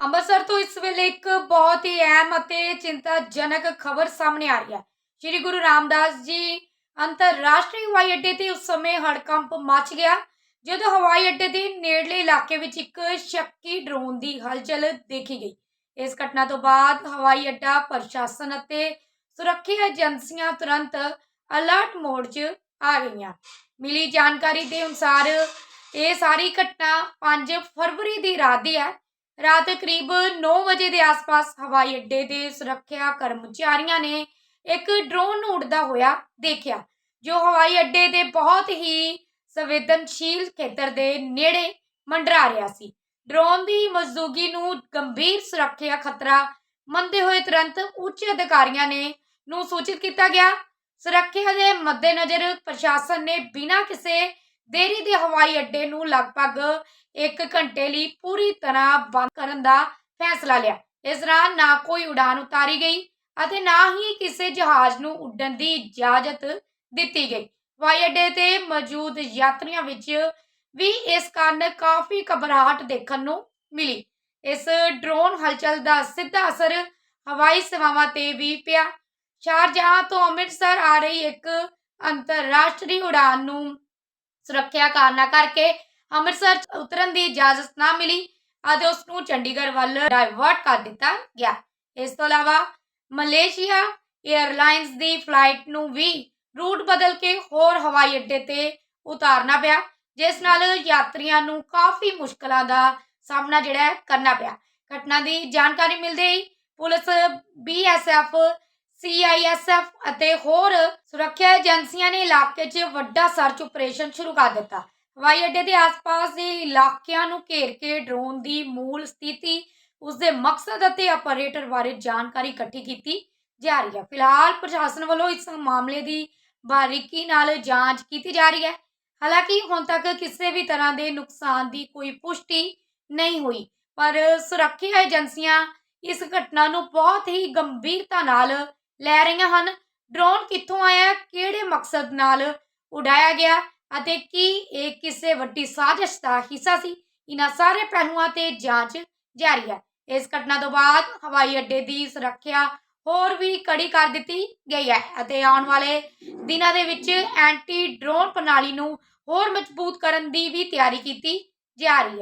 ਅੰਮ੍ਰਿਤਸਰ ਤੋਂ ਇਸ ਵੇਲੇ ਇੱਕ ਬਹੁਤ ਹੀ ਅਹਿਮ ਅਤੇ ਚਿੰਤਾਜਨਕ ਖਬਰ ਸਾਹਮਣੇ ਆ ਰਹੀ ਹੈ। ਸ਼੍ਰੀ ਗੁਰੂ ਰਾਮਦਾਸ ਜੀ ਅੰਤਰਰਾਸ਼ਟਰੀ ਹਵਾਈ ਅੱਡੇ ਤੇ ਉਸ ਸਮੇਂ ਹੜਕੰਪ ਮਚ ਗਿਆ, ਜਦੋਂ ਹਵਾਈ ਅੱਡੇ ਦੇ ਨੇੜਲੇ ਇਲਾਕੇ ਵਿੱਚ ਇੱਕ ਸ਼ੱਕੀ ਡਰੋਨ ਦੀ ਹਲਚਲ ਦੇਖੀ ਗਈ। ਇਸ ਘਟਨਾ ਤੋਂ ਬਾਅਦ ਹਵਾਈ ਅੱਡਾ ਪ੍ਰਸ਼ਾਸਨ ਅਤੇ ਸੁਰੱਖਿਆ ਏਜੰਸੀਆਂ ਤੁਰੰਤ ਅਲਰਟ ਮੋਡ 'ਚ ਆ ਗਈਆਂ। ਮਿਲੀ ਜਾਣਕਾਰੀ ਦੇ ਅਨੁਸਾਰ ਇਹ ਸਾਰੀ ਘਟਨਾ 5 ਫਰਵਰੀ ਦੀ ਰਾਤ ਦੀ ਹੈ ਰਾਤ ਕਰੀਬ 9 ਵਜੇ ਦੇ ਆਸ-ਪਾਸ ਹਵਾਈ ਅੱਡੇ ਦੇ ਸੁਰੱਖਿਆ ਕਰਮਚਾਰੀਆਂ ਨੇ ਇੱਕ ਡਰੋਨ ਨੂੰ ਉੱਡਦਾ ਹੋਇਆ ਦੇਖਿਆ, ਜੋ ਹਵਾਈ ਅੱਡੇ ਦੇ ਬਹੁਤ ਹੀ ਸੰਵੇਦਨਸ਼ੀਲ ਖੇਤਰ ਦੇ ਨੇੜੇ ਮੰਡਰਾ ਰਿਹਾ ਸੀ। ਡਰੋਨ ਦੀ ਮੌਜੂਦਗੀ ਨੂੰ ਗੰਭੀਰ ਸੁਰੱਖਿਆ ਖਤਰਾ ਮੰਨਦੇ ਹੋਏ ਤੁਰੰਤ ਉੱਚ ਅਧਿਕਾਰੀਆਂ ਨੇ ਨੂੰ ਸੂਚਿਤ ਕੀਤਾ ਗਿਆ। ਸੁਰੱਖਿਆ ਦੇ ਮੱਦੇਨਜ਼ਰ ਪ੍ਰਸ਼ਾਸਨ ਨੇ ਬਿਨਾਂ ਕਿਸੇ ਦੇਰੀ ਦੇ ਹਵਾਈ ਅੱਡੇ ਨੂੰ ਲਗਭਗ ਇੱਕ ਘੰਟੇ ਲਈ ਪੂਰੀ ਤਰ੍ਹਾਂ ਬੰਦ ਕਰਨ ਦਾ ਫੈਸਲਾ ਲਿਆ। ਇਸ ਦੌਰਾਨ ਨਾ ਕੋਈ ਉਡਾਨ ਉਤਾਰੀ ਗਈ ਅਤੇ ਨਾ ਹੀ ਕਿਸੇ ਜਹਾਜ਼ ਨੂੰ ਉੱਡਣ ਦੀ ਇਜਾਜ਼ਤ ਦਿੱਤੀ ਗਈ। ਹਵਾਈ ਅੱਡੇ ਤੇ ਮੌਜੂਦ ਯਾਤਰੀਆਂ ਵਿੱਚ ਵੀ ਇਸ ਕਾਰਨ ਕਾਫੀ ਘਬਰਾਹਟ ਦੇਖਣ ਨੂੰ ਮਿਲੀ। ਇਸ ਡਰੋਨ ਹਲਚਲ ਦਾ ਸਿੱਧਾ ਅਸਰ ਹਵਾਈ ਸੇਵਾਵਾਂ ਤੇ ਵੀ ਪਿਆ। ਸ਼ਾਰਜਹਾਂ ਤੋਂ ਅੰਮ੍ਰਿਤਸਰ ਆ ਰਹੀ ਇੱਕ ਅੰਤਰਰਾਸ਼ਟਰੀ ਉਡਾਨ ਨੂੰ ਸੁਰੱਖਿਆ ਕਾਰਨਾਂ ਕਰਕੇ ਅੰਮ੍ਰਿਤਸਰ ਉਤਰਨ ਦੀ ਇਜਾਜ਼ਤ ਨਾ ਮਿਲੀ ਅਤੇ ਉਸ ਨੂੰ ਚੰਡੀਗੜ੍ਹ ਵੱਲ ਡਾਇਵਰਟ ਕਰ ਦਿੱਤਾ ਗਿਆ। ਇਸ ਤੋਂ ਇਲਾਵਾ ਮਲੇਸ਼ੀਆ 에ਅਰਲਾਈਨਸ ਦੀ ਫਲਾਈਟ ਨੂੰ ਵੀ ਰੂਟ ਬਦਲ ਕੇ ਹੋਰ ਹਵਾਈ ਅੱਡੇ ਤੇ ਉਤਾਰਨਾ ਪਿਆ, ਜਿਸ ਨਾਲ ਯਾਤਰੀਆਂ ਨੂੰ ਕਾਫੀ ਮੁਸ਼ਕਲਾਂ ਦਾ ਸਾਹਮਣਾ ਜਿਹੜਾ ਕਰਨਾ ਪਿਆ। ਘਟਨਾ ਦੀ ਜਾਣਕਾਰੀ ਮਿਲਦੇ ਹੀ ਪੁਲਿਸ ਬੀਐਸਐਫ ਸੀਆਈਐਸਐਫ ਅਤੇ ਹੋਰ ਸੁਰੱਖਿਆ ਏਜੰਸੀਆਂ ਨੇ ਇਲਾਕੇ 'ਚ ਵੱਡਾ ਸਰਚ ਆਪਰੇਸ਼ਨ ਸ਼ੁਰੂ ਕਰ ਦਿੱਤਾ। ਹਵਾਈ ਅੱਡੇ ਦੇ ਆਸ-ਪਾਸ ਦੇ ਇਲਾਕਿਆਂ ਨੂੰ ਘੇਰ ਕੇ ਡਰੋਨ ਦੀ ਮੂਲ ਸਥਿਤੀ ਉਸ ਦੇ ਮਕਸਦ ਅਤੇ ਆਪਰੇਟਰ ਬਾਰੇ ਜਾਣਕਾਰੀ ਇਕੱਠੀ ਕੀਤੀ ਜਾ ਰਹੀ ਹੈ। ਫਿਲਹਾਲ ਪ੍ਰਸ਼ਾਸਨ ਵੱਲੋਂ ਇਸ ਮਾਮਲੇ ਦੀ ਬਾਰੀਕੀ ਨਾਲ ਜਾਂਚ ਕੀਤੀ ਜਾ ਰਹੀ ਹੈ। ਹਾਲਾਂਕਿ ਹੁਣ ਤੱਕ ਕਿਸੇ ਵੀ ਤਰ੍ਹਾਂ ਦੇ ਨੁਕਸਾਨ ਦੀ ਕੋਈ ਪੁਸ਼ਟੀ ਨਹੀਂ ਹੋਈ, ਪਰ ਸੁਰੱਖਿਆ ਏਜੰਸੀਆਂ ਇਸ ਘਟਨਾ ਨੂੰ ਬਹੁਤ ਹੀ ਗੰਭੀਰਤਾ ਨਾਲ ਲੈ ਰਹੀਆਂ ਹਨ। ਡਰੋਨ ਕਿੱਥੋਂ ਆਇਆ? ਕਿਹੜੇ ਮਕਸਦ ਨਾਲ ਉਡਾਇਆ ਗਿਆ? ਅਤੇ ਕੀ ਇਹ ਕਿਸੇ ਵੱਡੀ ਸਾਜ਼ਿਸ਼ ਦਾ ਹਿੱਸਾ ਸੀ? ਇਹਨਾਂ ਸਾਰੇ ਪਹਿਲੂਆਂ ਤੇ ਜਾਂਚ ਜਾਰੀ ਹੈ। ਇਸ ਘਟਨਾ ਤੋਂ ਬਾਅਦ ਹਵਾਈ ਅੱਡੇ ਦੀ ਸੁਰੱਖਿਆ ਹੋਰ ਵੀ ਕੜੀ ਕਰ ਦਿੱਤੀ ਗਈ ਹੈ ਅਤੇ ਆਉਣ ਵਾਲੇ ਦਿਨਾਂ ਦੇ ਵਿੱਚ ਐਂਟੀ ਡਰੋਨ ਪ੍ਰਣਾਲੀ ਨੂੰ ਹੋਰ ਮਜ਼ਬੂਤ ਕਰਨ ਦੀ ਵੀ ਤਿਆਰੀ ਕੀਤੀ ਜਾ ਰਹੀ ਹੈ।